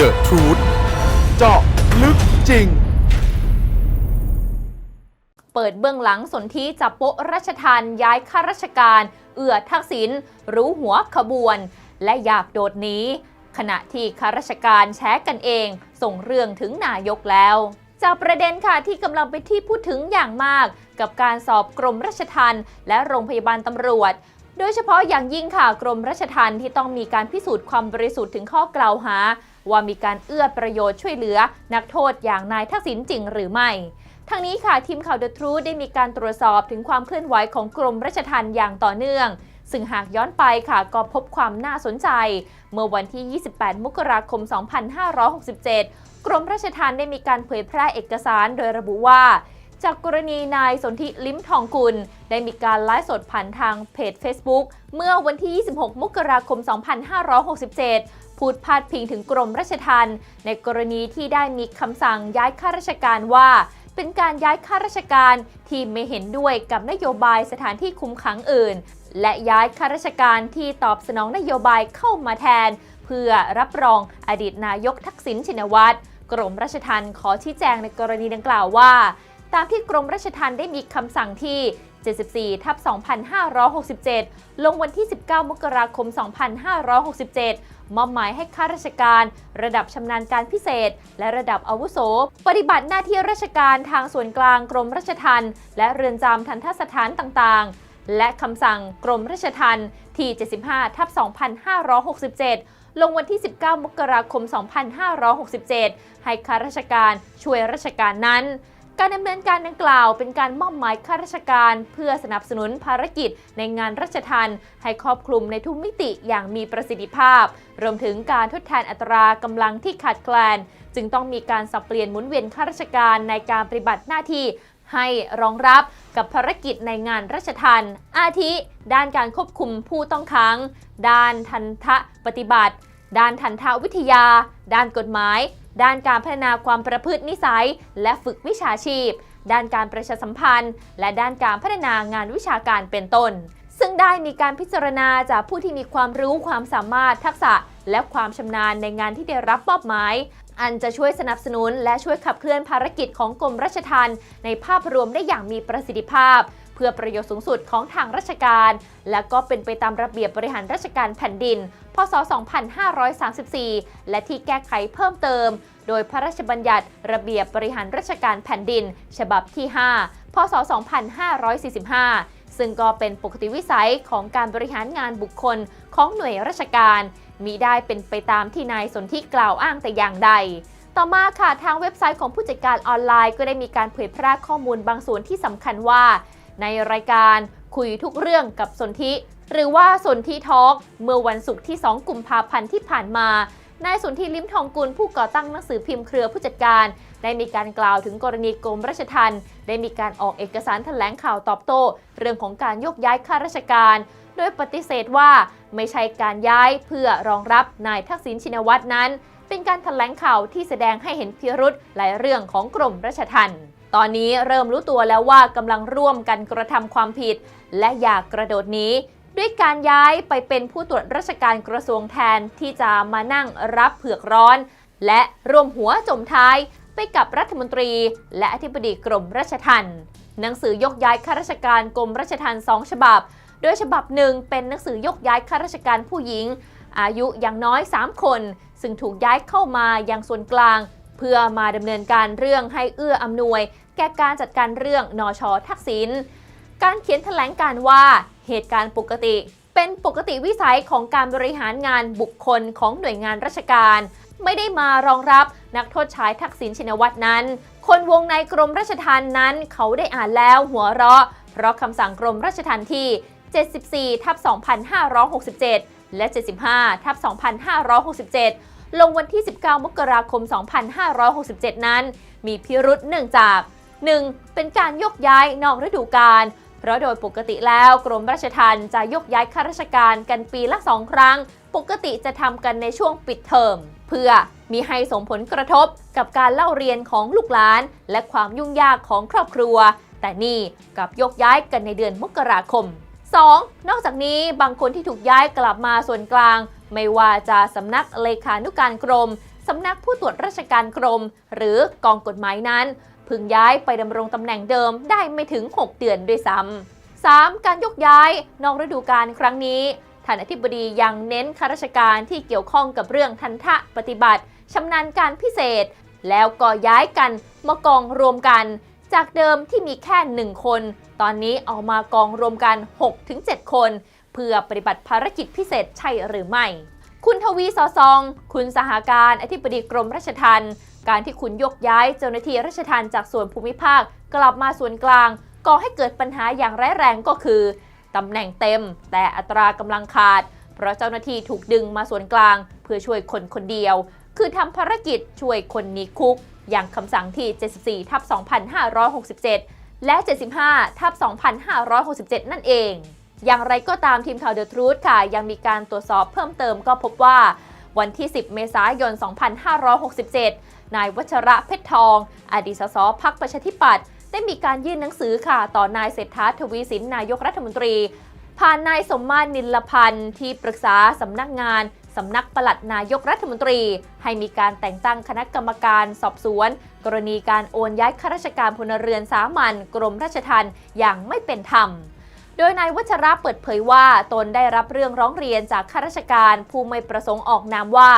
The Truth เจาะลึกจริง เปิดเบื้องหลังสนธิจับโปะราชทานย้ายข้าราชการ เอื้อทักษิณรู้หัวขบวน และอยากโดดหนีขณะที่ข้าราชการแชร์กันเอง ส่งเรื่องถึงนายกแล้ว จากประเด็นค่ะที่กำลังเป็นที่พูดถึงอย่างมาก กับการสอบกรมราชทัณฑ์และโรงพยาบาลตำรวจโดยเฉพาะอย่างยิ่งค่ะกรมราชทัณฑ์ที่ต้องมีการพิสูจน์ความบริสุทธิ์ถึงข้อกล่าวหา ว่ามีการเอื้อประโยชน์ช่วยเหลือ นักโทษอย่างนายทักษิณจริงหรือไม่ทั้งนี้ค่ะทีมข่าว The Truth ได้มีการตรวจสอบถึงความเคลื่อนไหวของกรมราชทัณฑ์อย่างต่อเนื่อง ซึ่งหากย้อนไปค่ะก็พบความน่าสนใจ เมื่อวันที่ 28 มกราคม 2567 กรมราชทัณฑ์ได้มีการเผยแพร่เอกสารโดยระบุว่า จากกรณีนายสนธิลิ้มทองกุล ได้มีการไลฟ์สดผ่านทางเพจ Facebook เมื่อวันที่ 26 มกราคม 2567 พูดพาดพิงถึงกรมราชทัณฑ์ในกรณีที่ได้มีคำสั่งย้ายข้าราชการว่า เป็นการย้ายข้าราชการที่ไม่เห็นด้วยกับนโยบายสถานที่คุมขังอื่น และย้ายข้าราชการที่ตอบสนองนโยบายเข้ามาแทน เพื่อรับรองอดีตนายกทักษิณชินวัตรกรมราชทัณฑ์ขอชี้แจงในกรณีดังกล่าวว่า ตามที่กรมราชทัณฑ์ได้มีคำสั่งที่ 74ทับ2567 ลงวันที่ 19 มกราคม 2567 มอบหมายให้ข้าราชการ ระดับชำนาญการพิเศษ และระดับอาวุโส ปฏิบัติหน้าที่ราชการทางส่วนกลางกรมราชทัณฑ์และเรือนจำทันทสถานต่างๆและคำสั่งกรมราชทัณฑ์ที่ 75 ทับ 2567 ลงวันที่ 19 มกราคม 2567 ให้ข้าราชการช่วยราชการนั้น การดำเนินการดังกล่าวเป็นการมอบหมายข้าราชการ เพื่อสนับสนุนภารกิจในงานราชทัณฑ์ให้ครอบคลุมในทุกมิติอย่างมีประสิทธิภาพ รวมถึงการทดแทนอัตรากำลังที่ขาดแคลน จึงต้องมีการสับเปลี่ยนหมุนเวียนข้าราชการในการปฏิบัติหน้าที่ให้รองรับกับภารกิจในงานราชทัณฑ์อาทิ ด้านการควบคุมผู้ต้องขัง ด้านทันทะปฏิบัติ ด้านทันทวิทยา ด้านกฎหมาย ด้านการพัฒนาความประพฤตินิสัย และฝึกวิชาชีพ ด้านการประชาสัมพันธ์ และด้านการพัฒนางานวิชาการเป็นต้น ซึ่งได้มีการพิจารณาจากผู้ที่มีความรู้ความสามารถทักษะ และความชำนาญในงานที่ได้รับมอบหมาย อันจะช่วยสนับสนุนและช่วยขับเคลื่อนภารกิจของกรมราชทัณฑ์ในภาพรวมได้อย่างมีประสิทธิภาพ เพื่อประโยชน์สูงสุดของทางราชการ และก็เป็นไปตามระเบียบบริหารราชการแผ่นดิน พศ 2534 และที่แก้ไขเพิ่มเติม โดยพระราชบัญญัติระเบียบบริหารราชการแผ่นดิน ฉบับที่ 5 พศ 2545ซึ่งก็เป็นปกติวิสัยของการบริหารงานบุคคลของหน่วยราชการมิได้เป็นไปตามที่นายสนธิกล่าวอ้างแต่อย่างใด ต่อมาค่ะทางเว็บไซต์ของผู้จัดการออนไลน์ ก็ได้มีการเผยแพร่ข้อมูลบางส่วนที่สำคัญว่า ในรายการคุยทุกเรื่องกับสนธิหรือว่าสนธิทอล์กเมื่อวันศุกร์ที่ 2 กุมภาพันธ์ที่ผ่านมา นายสนธิลิ้มทองกุลผู้ก่อตั้งหนังสือพิมพ์เครือผู้จัดการ ได้มีการกล่าวถึงกรณีกรมราชทัณฑ์ได้มีการออกเอกสารแถลงข่าวตอบโต้ เรื่องของการยกย้ายข้าราชการ โดยปฏิเสธว่าไม่ใช่การย้ายเพื่อรองรับนายทักษิณชินวัตรนั้น เป็นการแถลงข่าวที่แสดงให้เห็นพิรุษหลายเรื่องของกรมราชทัณฑ์ ตอนนี้เริ่มรู้ตัวแล้วว่ากำลังร่วมกันกระทำความผิด และอยากกระโดดหนี้ ด้วยการย้ายไปเป็นผู้ตรวจราชการกระทรวงแทนที่จะมานั่งรับเผือกร้อน และรวมหัวจมท้ายไปกับรัฐมนตรี และอธิบดีกรมราชทัณฑ์หนังสือยกย้ายข้าราชการกรมราชทัณฑ์สองฉบับ โดยฉบับหนึ่งเป็นหนังสือยกย้ายข้าราชการผู้หญิง อายุอย่างน้อย 3 คน ซึ่งถูกย้ายเข้ามายังส่วนกลาง เพื่อมาดำเนินการเรื่องให้เอื้ออำนวย แก่การจัดการเรื่องนอชอทักษิณ การเขียนแถลงการว่าเหตุการณ์ปกติ เป็นปกติวิสัยของการบริหารงานบุคคลของหน่วยงานราชการ ไม่ได้มารองรับนักโทษชายทักษิณชินวัตรนั้น คนวงในกรมราชทัณฑ์นั้นเขาได้อ่านแล้วหัวเราะ เพราะคำสั่งกรมราชทัณฑ์ที่ 74ทับ2567 และ 75ทับ2567 ลงวันที่ 19 มกราคม 2567 นั้น มีพิรุษเนื่องจาก 1. เป็นการยกย้ายนอกฤดูกาลเพราะโดยปกติแล้วกรมราชทัณฑ์จะยกย้ายข้าราชการกันปีละ2ครั้ง ปกติจะทำกันในช่วงปิดเทอม เพื่อมีให้สมผลกระทบกับการเล่าเรียนของลูกหลาน และความยุ่งยากของครอบครัว แต่นี่กับยกย้ายกันในเดือนมกราคม 2. นอกจากนี้บางคนที่ถูกย้ายกลับมาส่วนกลาง ไม่ว่าจะสำนักเลขานุการกรมสำนักผู้ตรวจราชการกรม หรือกองกฎหมายนั้น พึงย้ายไปดำรงตำแหน่งเดิมได้ไม่ถึง 6 เดือนด้วยซ้ำ 3. การยกย้ายนอกฤดูกาลครั้งนี้ท่านอธิบดียังเน้นข้าราชการที่เกี่ยวข้องกับเรื่องทันทะปฏิบัติชำนาญการพิเศษ แล้วก็ย้ายกันมากองรวมกัน จากเดิมที่มีแค่หนึ่งคน ตอนนี้เอามากองรวมกัน 6-7 คน เพื่อปฏิบัติภารกิจพิเศษใช่หรือไม่ คุณทวีสอซอง คุณสหาการอธิบดีกรมราชทัณฑ์ การที่คุณยกย้ายเจ้าหน้าที่ราชทัณฑ์จากส่วนภูมิภาคกลับมาส่วนกลางก่อให้เกิดปัญหาอย่างร้ายแรงก็คือตำแหน่งเต็ม แต่อัตรากำลังขาด เพราะเจ้าหน้าที่ถูกดึงมาส่วนกลาง เพื่อช่วยคนคนเดียว คือทำภารกิจช่วยคนนีคุก อย่างคำสั่งที่ 74ทับ2567 และ 75ทับ2567 นั่นเอง อย่างไรก็ตามทีมข่าวเดอะทรูธค่ะ ยังมีการตรวจสอบเพิ่มเติมก็พบว่า วันที่ 10 เมษายน 2567 นายวัชระเพชรทอง อดีตสสพักประชาธิปัตย์ได้มีการยื่นหนังสือค่ะ ต่อนายเศรษฐาทวีสินนายกรัฐมนตรี ผ่านนายสมมาตรนิลพันธ์ที่ปรึกษาสำนักงานสำนักปลัดนายกรัฐมนตรี ให้มีการแต่งตั้งคณะกรรมการสอบสวน กรณีการโอนย้ายข้าราชการพลเรือนสามัญกรมราชทัณฑ์อย่างไม่เป็นธรรม โดยนายวัชระเปิดเผยว่าตนได้รับเรื่องร้องเรียนจากข้าราชการผู้ไม่ประสงค์ออกนามว่า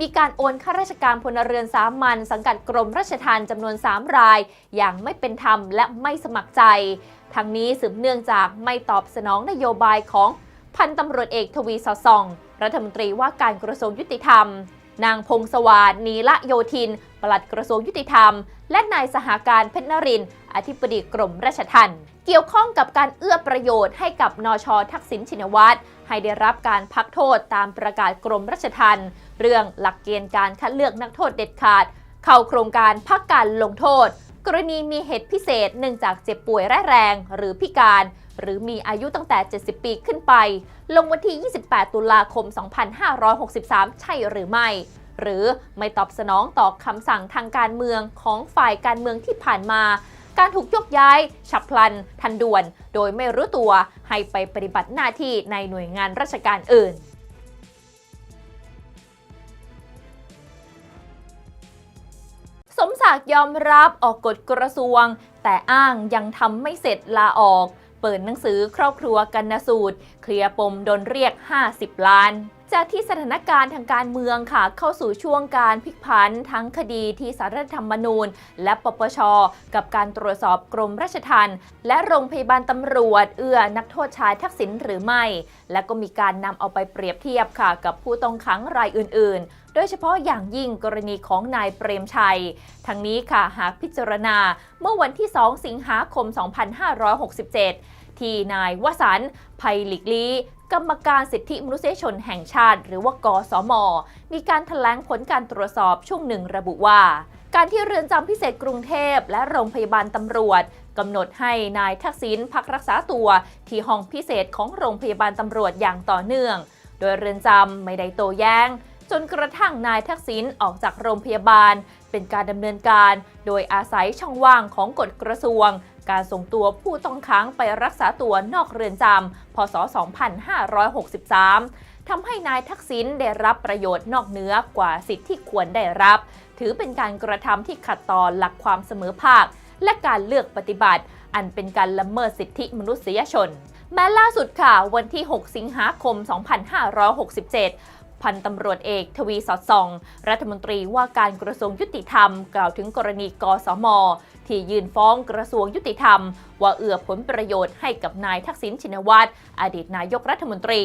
มีการโอนข้าราชการพลเรือนสามัญสังกัดกรมราชทัณฑ์จำนวน 3 ราย อย่างไม่เป็นธรรมและไม่สมัครใจ ทั้งนี้สืบเนื่องจากไม่ตอบสนองนโยบายของพันตำรวจเอกทวีสอดส่อง รัฐมนตรีว่าการกระทรวงยุติธรรม นางพงศวาสนีละโยธิน ปลัดกระทรวงยุติธรรม และนายสหการเพชรนรินทร์อธิบดีกรมราชทัณฑ์เกี่ยวข้องกับการเอื้อประโยชน์ให้กับนชทักษิณชินวัตรให้ได้รับการพักโทษตามประกาศกรมราชทัณฑ์เรื่องหลักเกณฑ์การคัดเลือกนักโทษเด็ดขาด เข้าโครงการพักการลงโทษ กรณีมีเหตุพิเศษเนื่องจากเจ็บป่วยร้ายแรง หรือพิการ หรือมีอายุตั้งแต่ 70 ปีขึ้นไป ลงวันที่ 28 ตุลาคม 2563 ใช่หรือไม่ หรือไม่ตอบสนองต่อคำสั่งทางการเมืองของฝ่ายการเมืองที่ผ่านมา การถูกยกย้าย ฉับพลัน ทันด่วน โดยไม่รู้ตัวให้ไปปฏิบัติหน้าที่ในหน่วยงานราชการอื่นสมศักดิ์ยอมรับออกกฎกระทรวง แต่อ้างยังทำไม่เสร็จลาออก เปิดหนังสือครอบครัวกันนสูตร เคลียร์ปมโดนเรียก 50 ล้าน จากที่สถานการณ์ทางการเมืองค่ะ เข้าสู่ช่วงการพลิกผันทั้งคดีที่สารรัฐธรรมนูญ และปปช กับการตรวจสอบกรมราชทัณฑ์และโรงพยาบาลตำรวจ เอื้อนักโทษชายทักษิณหรือไม่ และก็มีการนำเอาไปเปรียบเทียบค่ะ กับผู้ต้องขังรายอื่น ๆโดยเฉพาะอย่างยิ่งกรณีของนายเปรมชัย ทั้งนี้ค่ะหากพิจารณาเมื่อวันที่ 2 สิงหาคม 2567 ที่นายวสันต์ไพลิกลี กรรมการสิทธิมนุษยชนแห่งชาติ หรือว่ากสม มีการถแถลงผลการตรวจสอบช่วงหนึ่งระบุว่า การที่เรือนจำพิเศษกรุงเทพ และโรงพยาบาลตำรวจกำหนดให้นายทักษิณพักรักษาตัวที่ห้องพิเศษของโรงพยาบาลตำรวจอย่างต่อเนื่อง โดยเรือนจำไม่ได้โต้แย้ง จนกระทั่งนายทักษิณออกจากโรงพยาบาล เป็นการดำเนินการ โดยอาศัยช่องว่างของกฎกระทรวง การส่งตัวผู้ต้องขังไปรักษาตัวนอกเรือนจำพศ 2563 ทำให้นายทักษิณได้รับประโยชน์นอกเหนือกว่าสิทธิที่ควรได้รับ ถือเป็นการกระทำที่ขัดต่อหลักความเสมอภาค และการเลือกปฏิบัติ อันเป็นการละเมิดสิทธิมนุษยชนแม้ล่าสุดค่ะ วันที่ 6 สิงหาคม 2567 พันตำรวจเอกทวีสอดส่อง รัฐมนตรีว่าการกระทรวงยุติธรรม กล่าวถึงกรณีกสม ที่ยื่นฟ้องกระทรวงยุติธรรม ว่าเอื้อผลประโยชน์ให้กับนายทักษิณชินวัตรอดีตนายกรัฐมนตรี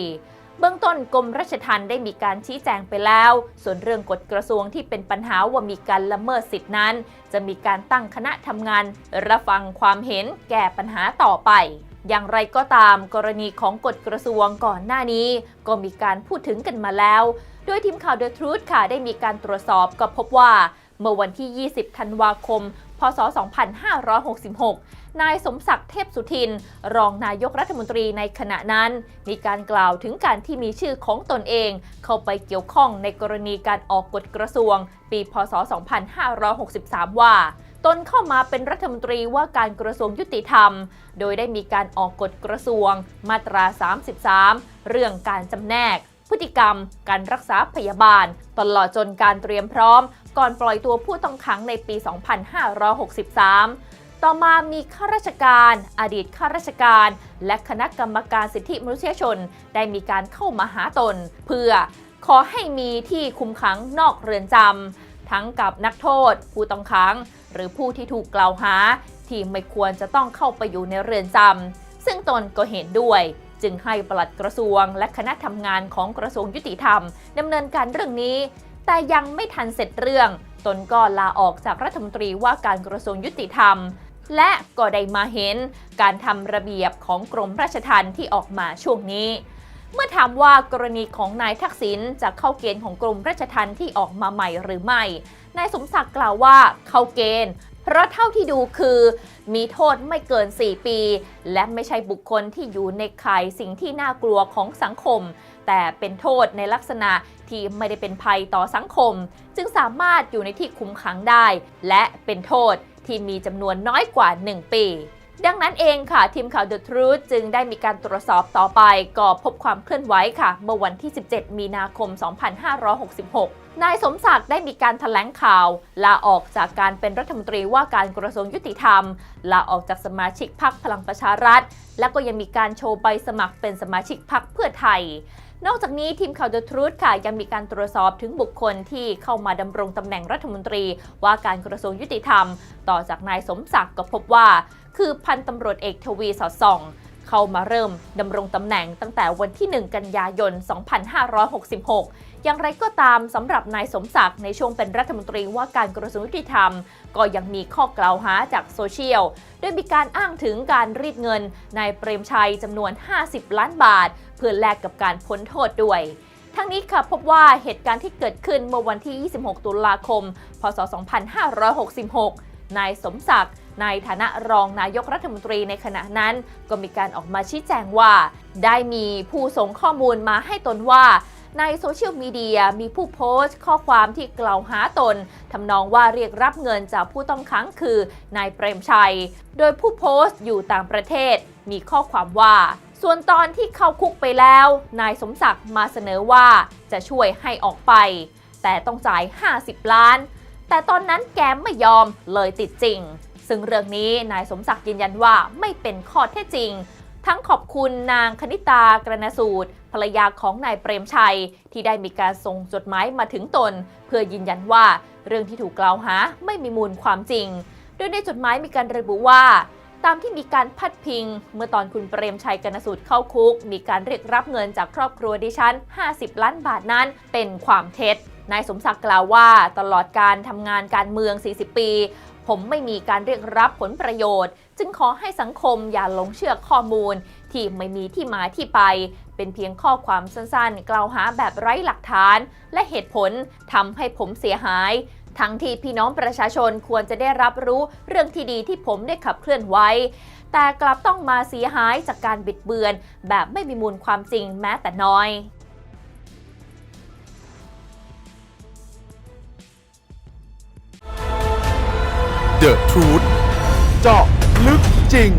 เบื้องต้นกรมราชทัณฑ์ได้มีการชี้แจงไปแล้ว ส่วนเรื่องกฎกระทรวงที่เป็นปัญหาว่ามีการละเมิดสิทธินั้น จะมีการตั้งคณะทำงาน รับฟังความเห็นแก้ปัญหาต่อไป อย่างไรก็ตามกรณีของกฎกระทรวงก่อนหน้านี้ ก็มีการพูดถึงกันมาแล้ว โดยทีมข่าว The Truth ค่ะได้มีการตรวจสอบก็พบว่า เมื่อวันที่ 20 ธันวาคม พศ 2566 นายสมศักดิ์เทพสุทิน รองนายกรัฐมนตรีในขณะนั้น มีการกล่าวถึงการที่มีชื่อของตนเอง เข้าไปเกี่ยวข้องในกรณีการออกกฎกระทรวง ปี พศ 2563 ว่า ตนเข้ามาเป็นรัฐมนตรีว่าการกระทรวงยุติธรรม โดยได้มีการออกกฎกระทรวง มาตรา 33 เรื่องการจำแนก พฤติกรรม การรักษาพยาบาล ตลอดจนการเตรียมพร้อม ก่อนปล่อยตัวผู้ต้องขังในปี 2563ต่อมามีข้าราชการ อดีตข้าราชการ และคณะกรรมการสิทธิมนุษยชน ได้มีการเข้ามาหาตน เพื่อขอให้มีที่คุมขังนอกเรือนจำทั้งกับนักโทษ ผู้ต้องขัง หรือผู้ที่ถูกกล่าวหา ที่ไม่ควรจะต้องเข้าไปอยู่ในเรือนจำซึ่งตนก็เห็นด้วย จึงให้ปลัดกระทรวง และคณะทำงานของกระทรวงยุติธรรมดำเนินการเรื่องนี้ แต่ยังไม่ทันเสร็จเรื่อง ตนก็ลาออกจากรัฐมนตรีว่าการกระทรวงยุติธรรม และก็ได้มาเห็นการทำระเบียบของกรมราชทัณฑ์ที่ออกมาช่วงนี้เมื่อถามว่ากรณีของนายทักษิณจะเข้าเกณฑ์ของกรมราชทัณฑ์ที่ออกมาใหม่หรือไม่ นายสมศักดิ์กล่าวว่าเข้าเกณฑ์ เพราะเท่าที่ดูคือ มีโทษไม่เกิน 4 ปี และไม่ใช่บุคคลที่อยู่ในข่ายสิ่งที่น่ากลัวของสังคม แต่เป็นโทษในลักษณะที่ไม่ได้เป็นภัยต่อสังคม จึงสามารถอยู่ในที่คุมขังได้ และเป็นโทษที่มีจำนวนน้อยกว่า 1 ปีดังนั้นเองค่ะ ทีมข่าว The Truth จึงได้มีการตรวจสอบต่อไป ก็พบความเคลื่อนไหวค่ะ เมื่อวันที่ 17 มีนาคม 2566 นายสมศักดิ์ได้มีการถแถลงข่าว ลาออกจากการเป็นรัฐมนตรีว่าการกระทรวงยุติธรรม ลาออกจากสมาชิกพรรคพลังประชารัฐ และก็ยังมีการโชว์ใบสมัครเป็นสมาชิกพรรคเพื่อไทย นอกจากนี้ทีมข่าว The Truth ค่ะยังมีการตรวจสอบถึงบุคคลที่เข้ามาดำรงตำแหน่งรัฐมนตรีว่าการกระทรวงยุติธรรม ต่อจากนายสมศักดิ์ก็พบว่า คือพันตำรวจเอกทวีสอดส่อง เข้ามาเริ่มดำรงตำแหน่งตั้งแต่วันที่ 1 กันยายน 2566 อย่างไรก็ตามสำหรับนายสมศักดิ์ในช่วงเป็นรัฐมนตรีว่าการกระทรวงยุติธรรม ก็ยังมีข้อกล่าวหาจากโซเชียลโดยมีการอ้างถึงการรีดเงินนายเปรมชัยจำนวน 50 ล้านบาท เพื่อแลกกับการพ้นโทษด้วยทั้งนี้ค่ะพบว่าเหตุการณ์ที่เกิดขึ้นเมื่อวันที่ 26 ตุลาคม พศ 2566 นายสมศักดิ์ ในฐานะรองนายกรัฐมนตรีในขณะนั้น ก็มีการออกมาชี้แจงว่า ได้มีผู้ส่งข้อมูลมาให้ตนว่าในโซเชียลมีเดียมีผู้โพสต์ข้อความที่กล่าวหาตนทำนองว่าเรียกรับเงินจากผู้ต้องขังคือนายเปรมชัย โดยผู้โพสต์อยู่ต่างประเทศ มีข้อความว่า ส่วนตอนที่เข้าคุกไปแล้ว นายสมศักดิ์มาเสนอว่าจะช่วยให้ออกไป แต่ต้องจ่าย 50 ล้าน แต่ตอนนั้นแกไม่ยอมเลยติดจริง ซึ่งเรื่องนี้นายสมศักดิ์ยืนยันว่าไม่เป็นข้อเท็จจริง ทั้งขอบคุณนางคณิตากรณสูตร ภรรยาของนายเปรมชัย ที่ได้มีการส่งจดหมายมาถึงตน เพื่อยืนยันว่าเรื่องที่ถูกกล่าวหาไม่มีมูลความจริง โดยในจดหมายมีการระบุว่าตามที่มีการพัดพิง เมื่อตอนคุณเปรมชัยกรณสูตรเข้าคุก มีการเรียกรับเงินจากครอบครัวดิฉัน 50 ล้านบาทนั้นเป็นความเท็จ นายสมศักดิ์กล่าวว่า ตลอดการทำงานการเมือง 40 ปี ผมไม่มีการเรียกรับผลประโยชน์ จึงขอให้สังคมอย่าหลงเชื่อข้อมูล ที่ไม่มีที่มาที่ไป เป็นเพียงข้อความสั้นๆ กล่าวหาแบบไร้หลักฐาน และเหตุผลทำให้ผมเสียหาย ทั้งที่พี่น้องประชาชนควรจะได้รับรู้เรื่องที่ดีที่ผมได้ขับเคลื่อนไว้ แต่กลับต้องมาเสียหายจากการบิดเบือน แบบไม่มีมูลความจริงแม้แต่น้อย The Truth เจาะลึกจริง